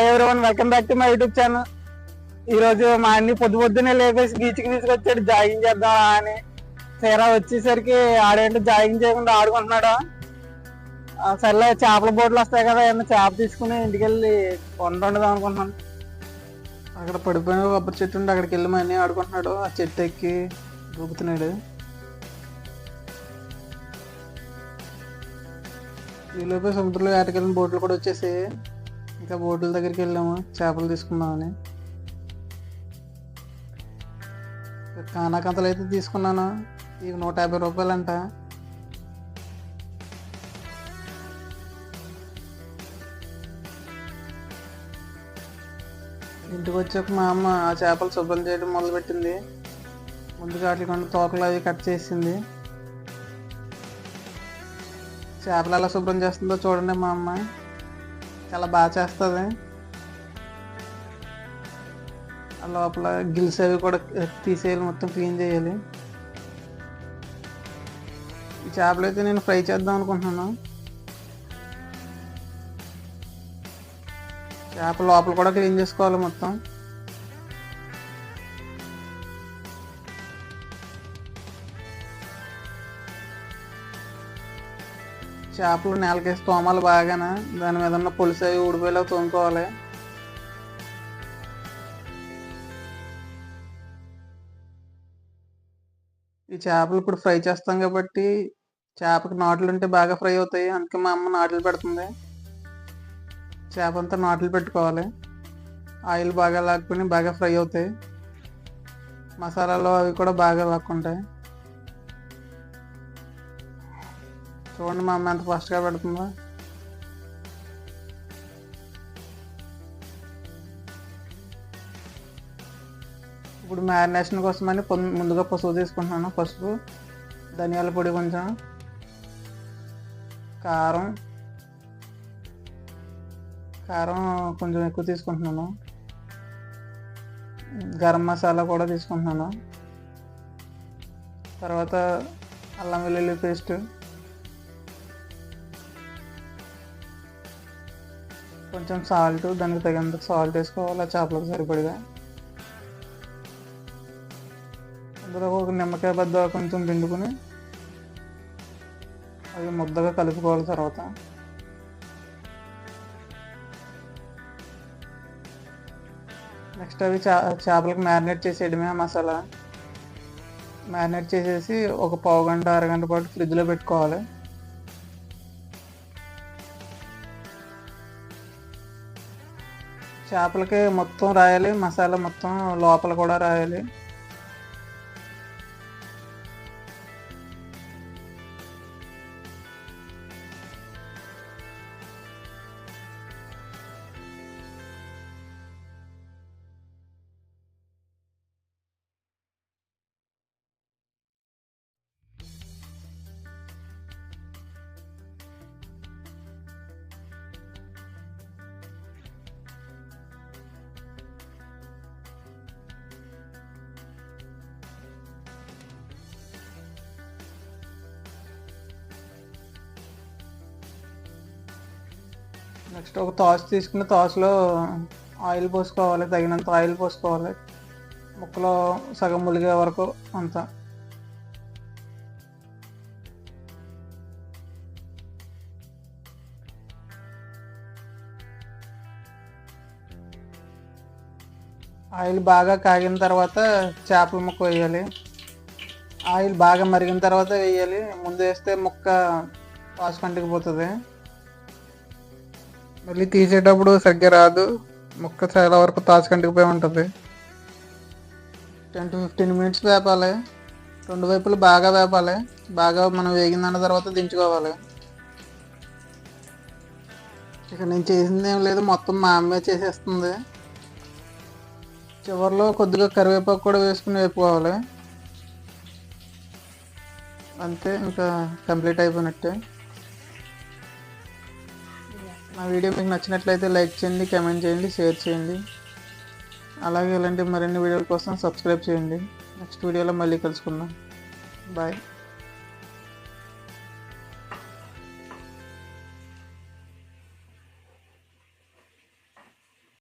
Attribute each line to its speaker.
Speaker 1: Everyone welcome back to my YouTube channel ఈ రోజు మా అన్ని పొద్దు పొద్దునే లేపేసి బీచ్కి తీసుకొచ్చాడు జాగింగ్ చేద్దాం అని. తీరా వచ్చేసరికి ఆడేంటో జాగింగ్ చేయకుండా ఆడుకుంటున్నాడు? ఆ, సర్లే చేపల బోట్లు వస్తాయి కదా ఏమన్నా చేప తీసుకుని ఇంటికి వెళ్ళి వంట అనుకుంటున్నాను. అక్కడ పడిపోయిన కొబ్బరి చెట్టు ఉండి అక్కడికి వెళ్ళి మా అన్నీ ఆడుకుంటున్నాడు. ఆ చెట్టు ఎక్కి దూకుతున్నాడు. ఈలోపే సముద్రంలో వేటకెళ్ళిన బోట్లు కూడా వచ్చేసి ఇంకా బోట్ల దగ్గరికి వెళ్ళాము చేపలు తీసుకుందామని. కానాకంతలు అయితే తీసుకున్నాను ఇవి నూట యాభై రూపాయలంట. ఇంటికి వచ్చాక మా అమ్మ ఆ చేపలు శుభ్రం చేయడం మొదలుపెట్టింది. ముందుగా వాటికి తోకలు అవి కట్ చేసింది. చేపలు ఎలా శుభ్రం చేస్తుందో చూడండి మా అమ్మ. చాలా బాగా చేస్తుంది. ఆ లోపల గిల్స్ అవి కూడా తీసేయాలి మొత్తం క్లీన్ చేయాలి. ఈ చేపలు అయితే నేను ఫ్రై చేద్దాం అనుకుంటున్నాను. చేప లోపల కూడా క్లీన్ చేసుకోవాలి మొత్తం. చేపలు నేలకేసి తోమాలి బాగానే. దాని మీద ఉన్న పులుసు అవి ఊడిపోయేలా తోముకోవాలి. ఈ చేపలు ఇప్పుడు ఫ్రై చేస్తాం కాబట్టి చేపకి నాట్లు ఉంటే బాగా ఫ్రై అవుతాయి. అందుకే మా అమ్మ నాట్లు పెడుతుంది. చేప అంతా నాట్లు పెట్టుకోవాలి. ఆయిల్ బాగా లాక్కుని బాగా ఫ్రై అవుతాయి. మసాలాలు అవి కూడా బాగా లాక్కుంటాయి. చూడండి మా అమ్మ ఎంత ఫాస్ట్గా పెడుతుందో. ఇప్పుడు మ్యారినేషన్ కోసమని ముందుగా పసుపు తీసుకుంటున్నాను. పసుపు ధనియాల పొడి కొంచెం కారం కారం కొంచెం ఎక్కువ తీసుకుంటున్నాను. గరం మసాలా కూడా తీసుకుంటున్నాను. తర్వాత అల్లం వెల్లుల్లి పేస్ట్. కొంచెం సాల్ట్ దానికి తగినంత సాల్ట్ వేసుకోవాలి ఆ చేపలకు సరిపడిగా. అందులో ఒక నిమ్మకాయ బద్ద కొంచెం పిండుకుని అవి ముద్దగా కలుపుకోవాలి తర్వాత. నెక్స్ట్ అవి చా చేపలకు మ్యారినేట్ చేసేయడమే ఆ మసాలా. మ్యారినేట్ చేసేసి ఒక పావు గంట అరగంట పాటు ఫ్రిడ్జ్లో పెట్టుకోవాలి. చేపలకి మొత్తం రాయాలి మసాలా మొత్తం లోపల కూడా రాయాలి. నెక్స్ట్ ఒక తాసు తీసుకున్న తాసులో ఆయిల్ పోసుకోవాలి తగినంత ఆయిల్ పోసుకోవాలి. ముక్కలో సగం ములిగే వరకు అంతా. ఆయిల్ బాగా కాగిన తర్వాత చేపల ముక్క వేయాలి. ఆయిల్ బాగా మరిగిన తర్వాత వేయాలి. ముందు వేస్తే ముక్క తాసు కంటికిపోతుంది మళ్ళీ తీసేటప్పుడు సరిగ్గా రాదు. ముక్క చాలా వరకు తాజు కంటికిపోయి ఉంటుంది. టెన్ టు ఫిఫ్టీన్ మినిట్స్ వేపాలి. రెండు వైపులు బాగా వేపాలి. బాగా మనం వేగిందన్న తర్వాత దించుకోవాలి. ఇక నేను చేసింది ఏం లేదు. మొత్తం మా అమ్మే చేసేస్తుంది. చివరిలో కొద్దిగా కరివేపాకు కూడా వేసుకుని వేపుకోవాలి. అంతే ఇంకా కంప్లీట్ అయిపోయినట్టే. నా వీడియో మీకు నచ్చినట్లయితే లైక్ చేయండి కామెంట్ చేయండి షేర్ చేయండి. అలాగే ఇలాంటి మరిన్ని వీడియోల కోసం సబ్స్క్రైబ్ చేయండి. నెక్స్ట్ వీడియోలో మళ్ళీ కలుసుకుందాం. బాయ్